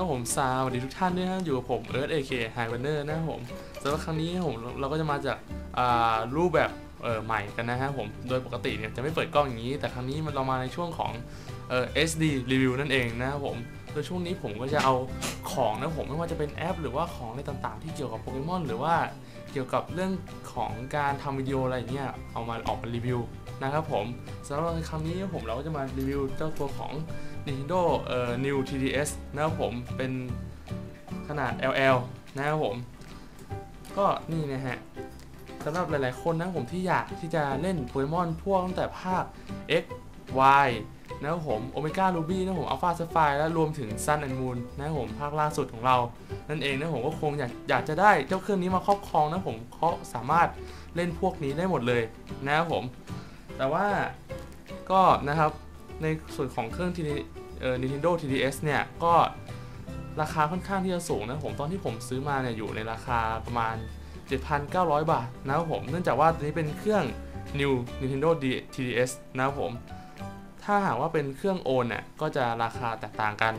ครับผมสวัสดีทุกท่านด้วยนะอยู่กับผมเอิร์ธเอเคไฮวันเนอร์นะครับผมสำหรับครั้งนี้ผมเราก็จะมาจากรูปแบบเออใหม่กันนะฮะผมโดยปกติเนี่ยจะไม่เปิดกล้องอย่างนี้ แต่ครั้งนี้มันเรามาในช่วงของเอ่อ SD review นั่นเองนะครับผมโดยช่วงนี้ผมก็จะเอาของนะผมไม่ว่าจะเป็นแอป หรือว่าของอะไรต่างๆ ที่เกี่ยวกับโปเกมอนหรือว่าเกี่ยวกับเรื่องของการทำวิดีโออะไรเงี้ยเอามาออกมารีวิวนะครับผมสำหรับในครั้งนี้ผมเราก็จะมารีวิวเจ้าตัวของ Nintendo เอ่อ New 3DS นะครับผมเป็นขนาด LL นะครับผม ก็นี่นะฮะสำหรับหลายๆคนนะครับผมที่อยากที่จะเล่นโปเกมอนพวกตั้งแต่ภาค X Y นะครับผม Omega Ruby นะครับผม Alpha Sapphire และรวมถึง Sun and Moon นะครับผมภาคล่าสุดของเรา นั่นเองนะผมก็คงอยากอยากจะได้เจ้าเครื่องนี้มาครอบครองนะผมเขาสามารถเล่นพวกนี้ได้หมดเลยนะครับผม แต่ว่าก็นะครับในส่วนของเครื่อง TD เอ่อ Nintendo 3DS เนี่ยก็ราคาค่อนข้างที่จะสูงนะผมตอนที่ผมซื้อมาเนี่ยอยู่ในราคาประมาณ 7,900 บาทนะครับผมเนื่องจากว่าตัวนี้เป็นเครื่อง New Nintendo D- 3DS นะครับผม ถ้าหากว่าเป็นเครื่องโอนเนี่ยก็จะราคาแตกต่างกัน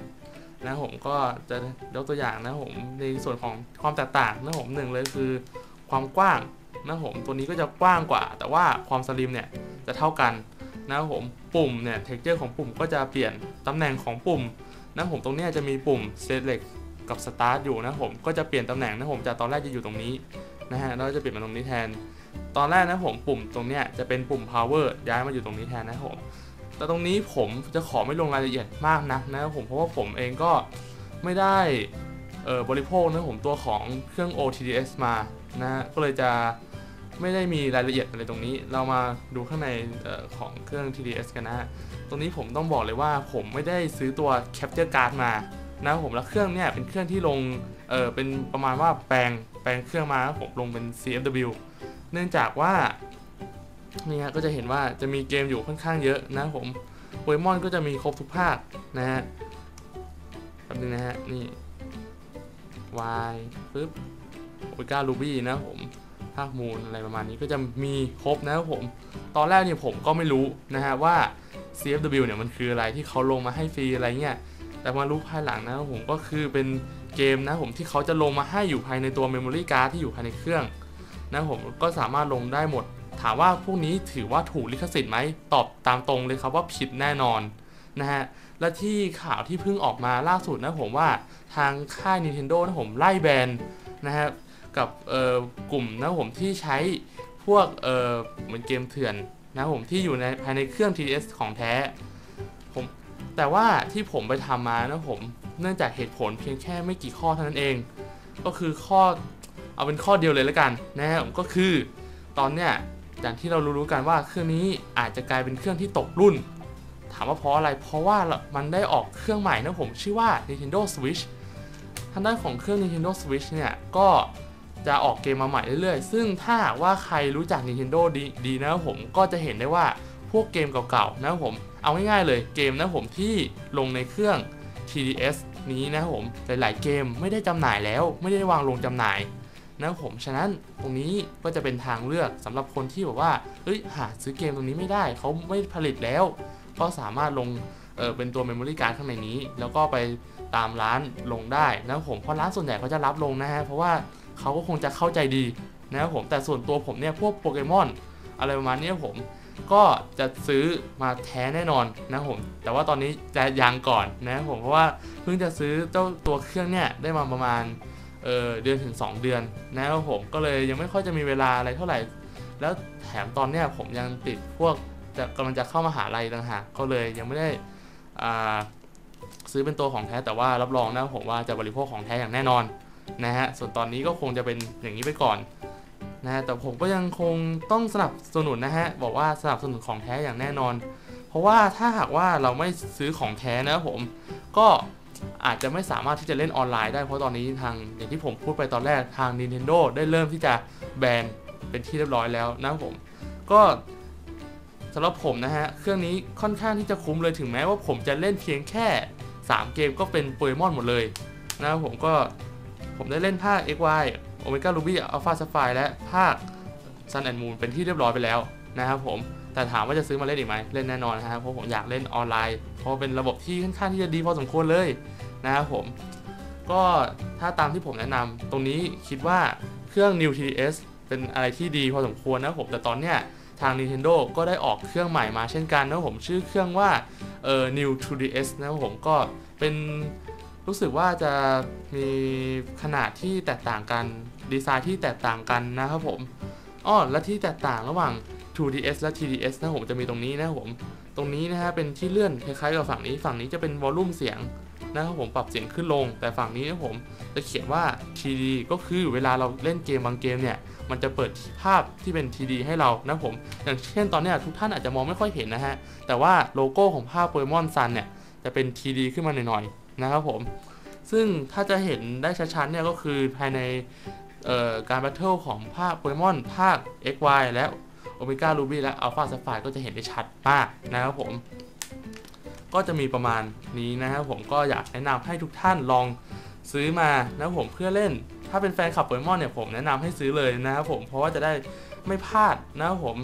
นะผมก็จะยกตัวอย่างนะผมในส่วนของความแตกต่างนะผมหนึ่งเลยคือความกว้างนะผมตัวนี้ก็จะกว้างกว่า แต่ว่าความสลิมเนี่ยจะเท่ากัน นะครับผมปุ่มเนี่ยเท็กเจอร์ของปุ่มก็จะเปลี่ยนตำแหน่งของปุ่มนะผมตรงนี้จะมีปุ่ม select กับ start อยู่นะครับผมก็จะเปลี่ยนตำแหน่งนะผมจากตอนแรกจะอยู่ตรงนี้นะฮะแล้วจะเปลี่ยนมาตรงนี้แทน ตอนแรกนะผมปุ่มตรงเนี้ยจะเป็นปุ่ม power ย้ายมาอยู่ตรงนี้แทนนะครับผมแต่ตรงนี้ผมจะขอไม่ลงรายละเอียดมากนักนะครับผมเพราะว่าผมเองก็ไม่ได้บริโภคนะผมตัวของเครื่อง OTDS มานะก็เลยจะ ไม่ได้มีรายละเอียดอะไรตรงนี้ เรามาดูข้างในออของเครื่อง TDS กันนะ ตรงนี้ผมต้องบอกเลยว่าผมไม่ได้ซื้อตัว Capture Card มานะผมแล้วเครื่องเนี่ยเป็นเครื่องที่ลงเออเป็นประมาณว่าแปลงแปลงเครื่องมาผมลงเป็น CFW เนื่องจากว่านี่ฮะก็จะเห็นว่าจะมีเกมอยู่ค่อนข้างเยอะนะผมโปเกมอนก็จะมีครบทุกภาคนะฮะแป๊บนึงนะฮะนี่ Y ปึ๊บโอเมก้าลูบี้นะผม ภาคมูลอะไรประมาณนี้ก็จะมีครบนะครับผม ตอนแรกเนี่ยผมก็ไม่รู้นะฮะว่า CFW เนี่ยมันคืออะไรที่เขาลงมาให้ฟรีอะไรเงี้ย แต่มารู้ภายหลังนะครับผมก็คือเป็นเกมนะผมที่เขาจะลงมาให้อยู่ภายในตัว Memory Card ที่อยู่ภายในเครื่องนะผมก็สามารถลงได้หมด ถามว่าพวกนี้ถือว่าถูกลิขสิทธิ์ไหมตอบตามตรงเลยครับว่าผิดแน่นอนนะฮะและที่ข่าวที่เพิ่งออกมาล่าสุดนะผมว่าทางค่าย Nintendo นะผมไล่แบนนะฮะ กับเอ่อกลุ่มนะผมที่ใช้พวกเอ่อเหมือนเกมเถื่อนนะผมที่อยู่ในภายในเครื่อง TDS ของแท้ผมแต่ว่าที่ผมไปทำมานะผมเนื่องจากเหตุผลเพียงแค่ไม่กี่ข้อเท่านั้นเอง ก็คือข้อเอาเป็นข้อเดียวเลยแล้วกันนะฮะก็คือตอนเนี้ยอย่างที่เรารู้ๆกันว่าเครื่องนี้อาจจะกลายเป็นเครื่องที่ตกรุ่น ถามว่าเพราะอะไร เพราะว่ามันได้ออกเครื่องใหม่นะผมชื่อว่า Nintendo Switch ทางด้านของเครื่อง Nintendo Switch เนี่ยก็ จะออกเกมมาใหม่เรื่อยๆ ซึ่งถ้าว่าใครรู้จัก Nintendo ดีดีนะผมก็จะเห็นได้ว่าพวกเกมเก่าๆนะผม เอาง่ายๆเลยเกมนะผมที่ลงในเครื่อง TDS นี้นะผมหลายๆเกมไม่ได้จำหน่ายแล้วไม่ได้วางลงจำหน่ายนะผมฉะนั้นตรงนี้ก็จะเป็นทางเลือกสำหรับคนที่แบบว่าเฮ้ยหาซื้อเกมตรงนี้ไม่ได้เขาไม่ผลิตแล้ว ก็สามารถลงเออเป็นตัว Memory Card ข้างในนี้ แล้วก็ไปตามร้านลงได้นะผมเพราะร้านส่วนใหญ่เขาจะรับลงนะฮะเพราะว่า เขาก็คงจะเข้าใจดีนะครับผมแต่ส่วนตัวผมเนี่ยพวกโปเกมอนอะไรประมาณนี้ผมก็จะซื้อมาแท้แน่นอนนะครับผมแต่ว่าตอนนี้จะยังก่อนนะครับผมเพราะว่าเพิ่งจะซื้อเจ้าตัวเครื่องเนี่ยได้มาประมาณเเดือนถึง 2 เดือนนะครับผมก็เลยยังไม่ค่อยจะมีเวลาอะไรเท่าไหร่ แล้วแถมตอนเนี้ยผมยังติดพวกจะกำลังจะเข้ามาหาลัยต่างหากก็เลยยังไม่ได้ซื้อเป็นตัวของแท้แต่ว่ารับรองนะผมว่าจะบริโภคของแท้อย่างแน่นอน นะฮะส่วนตอนนี้ก็คงจะเป็นอย่างนี้ไปก่อนนะฮะแต่ผมก็ยังคงต้องสนับสนุนนะฮะบอกว่าสนับสนุนของแท้อย่างแน่นอน เพราะว่าถ้าหากว่าเราไม่ซื้อของแท้นะผมก็อาจจะไม่สามารถที่จะเล่นออนไลน์ได้เพราะตอนนี้ทางอย่างที่ผมพูดไปตอนแรกทาง Nintendo ได้เริ่มที่จะแบนเป็นที่เรียบร้อยแล้วนะผม ก็สำหรับผมนะฮะ เครื่องนี้ค่อนข้างที่จะคุ้มเลยถึงแม้ว่าผมจะเล่นเพียงแค่ 3 เกมก็เป็นโปเกมอนหมดเลยนะครับผมก็ ผมได้เล่นภาค XY Omega Ruby Alpha Sapphire และภาค Sun and Moon เป็นที่เรียบร้อยไปแล้วนะครับผมแต่ถามว่าจะซื้อมาเล่นอีกไหมเล่นแน่นอนนะครับเพราะผมอยากเล่นออนไลน์ เพราะเป็นระบบที่ค่อนข้างที่จะดีพอสมควรเลยนะครับผม ก็ถ้าตามที่ผมแนะนำตรงนี้คิดว่าเครื่อง New TDS เป็นอะไรที่ดีพอสมควรนะครับผมแต่ตอนเนี้ยทาง Nintendo ก็ได้ออกเครื่องใหม่มาเช่นกันนะผมชื่อเครื่องว่าเอ่อ New 2DS นะครับผมก็เป็น รู้สึกว่าจะมีขนาดที่แตกต่างกัน ดีไซน์ที่แตกต่างกันนะครับผมอ้อและที่แตกต่างระหว่าง 2DS และ TDS นะผมจะมีตรงนี้นะครับผม ตรงนี้นะฮะเป็นที่เลื่อนคล้ายๆกับฝั่งนี้ ฝั่งนี้จะเป็นวอลลุ่มเสียงนะครับผมปรับเสียงขึ้นลง แต่ฝั่งนี้นะผมจะเขียนว่า TD ก็คือเวลาเราเล่นเกมบางเกมเนี่ย มันจะเปิดภาพที่เป็น TD ให้เรานะผม อย่างเช่นตอนนี้ทุกท่านอาจจะมองไม่ค่อยเห็นนะฮะ แต่ว่าโลโก้ของภาพโปเกมอนซันเนี่ย จะเป็น TD ขึ้นมาหน่อยๆนะครับผม ซึ่งถ้าจะเห็นได้ชัดๆเนี่ยก็คือภายในการแบทเทิลของภาคโปเกมอนภาค XY และโอเมก้ารูบี้และอัลฟา a ซ p ไฟก็จะเห็นได้ชัดมากนะครับผม ก็จะมีประมาณนี้นะครับผมก็อยากแนะนำให้ทุกท่านลองซื้อมานะครับผมเพื่อเล่น ถ้าเป็นแฟนคลับโปเกมอนเนี่ยผมแนะนำให้ซื้อเลยนะครับผมเพราะว่าจะได้ไม่พลาดนะครับผม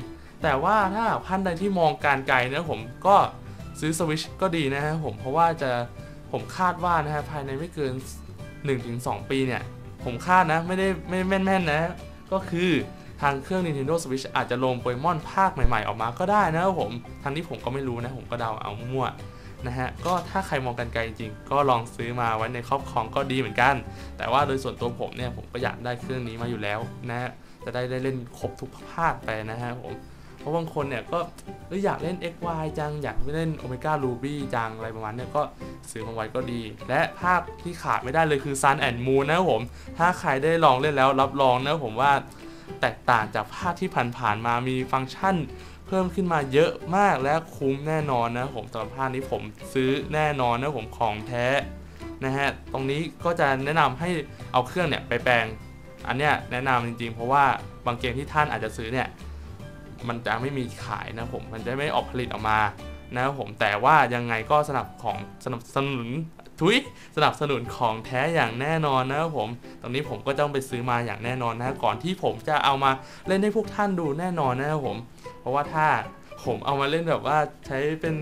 แต่ว่าถ้าท่านใดที่มองการไกลนะครับผมก็ ซื้อสวิชก็ดีนะครับผมเพราะว่าจะผมคาดว่านะฮะภายในไม่เกิน 1-2 ปีเนี่ย ผมคาดนะไม่ได้ไม่แม่นๆนะ ก็คือทางเครื่อง Nintendo Switch อาจจะลงโปเกมอนภาคใหม่ๆ ออกมาก็ได้นะครับผมทางนี้ผมก็ไม่รู้นะ ผมก็เดาเอามั่วนะฮะก็ถ้าใครมองกันไกลจริงๆก็ลองซื้อมาไว้ในครอบครองก็ดีเหมือนกัน แต่ว่าโดยส่วนตัวผมเนี่ยผมก็อยากได้เครื่องนี้มาอยู่แล้วนะฮะจะได้ได้เล่นครบทุกภาคไปนะฮะผม เพราะบางคนเนี่ยก็อยากเล่น XY จัง อยากเล่น Omega Ruby จังอะไรประมาณนี้ก็ซื้อมาไว้ก็ดี และภาคที่ขาดไม่ได้เลยคือ Sun and Moon นะครับผม ถ้าใครได้ลองเล่นแล้วรับรองนะผมว่าแตกต่างจากภาคที่ผ่านๆมามีฟังก์ชันเพิ่มขึ้นมาเยอะมากและคุ้มแน่นอนนะผมสำหรับภาคนี้ผมซื้อแน่นอนนะผมของแท้นะฮะตรงนี้ก็จะแนะนำให้เอาเครื่องเนี่ยไปแปลง อันเนี้ยแนะนำจริงๆ เพราะว่าบางเกมที่ท่านอาจจะซื้อเนี่ย มันจะไม่มีขายนะผมมันจะไม่ออกผลิตออกมานะครับผมแต่ว่ายังไงก็สนับของสนับสนุนทุยสนับสนุนของแท้อย่างแน่นอนนะครับผม ตรงนี้ผมก็ต้องไปซื้อมาอย่างแน่นอนนะก่อนที่ผมจะเอามาเล่นให้พวกท่านดูแน่นอนนะครับผม เพราะว่าถ้าผมเอามาเล่นแบบว่าใช้เป็น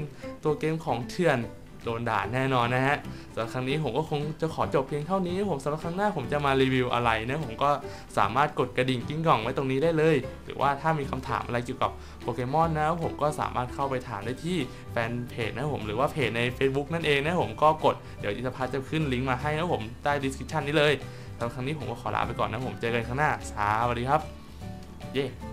ตัวเกมของเถื่อน โดนด่าแน่นอนนะฮะสำหรับครั้งนี้ผมก็คงจะขอจบเพียงเท่านี้ผมสำหรับครั้งหน้าผมจะมารีวิวอะไรนะผมก็สามารถกดกระดิ่งกิ้งก่องไว้ตรงนี้ได้เลย หรือว่าถ้ามีคำถามอะไรเกี่ยวกับโปเกมอนนะผมก็สามารถเข้าไปถามได้ที่แฟนเพจนะผมหรือว่าเพจใน Facebook นั่นเองนะผมก็กดเดี๋ยวอินทพัฒน์จะขึ้นลิงก์มาให้นะผมใต้ description นี้เลยสำหรับครั้งนี้ผมก็ขอลาไปก่อนนะผมเจอกันครั้งหน้าสวัสดีครับ เย้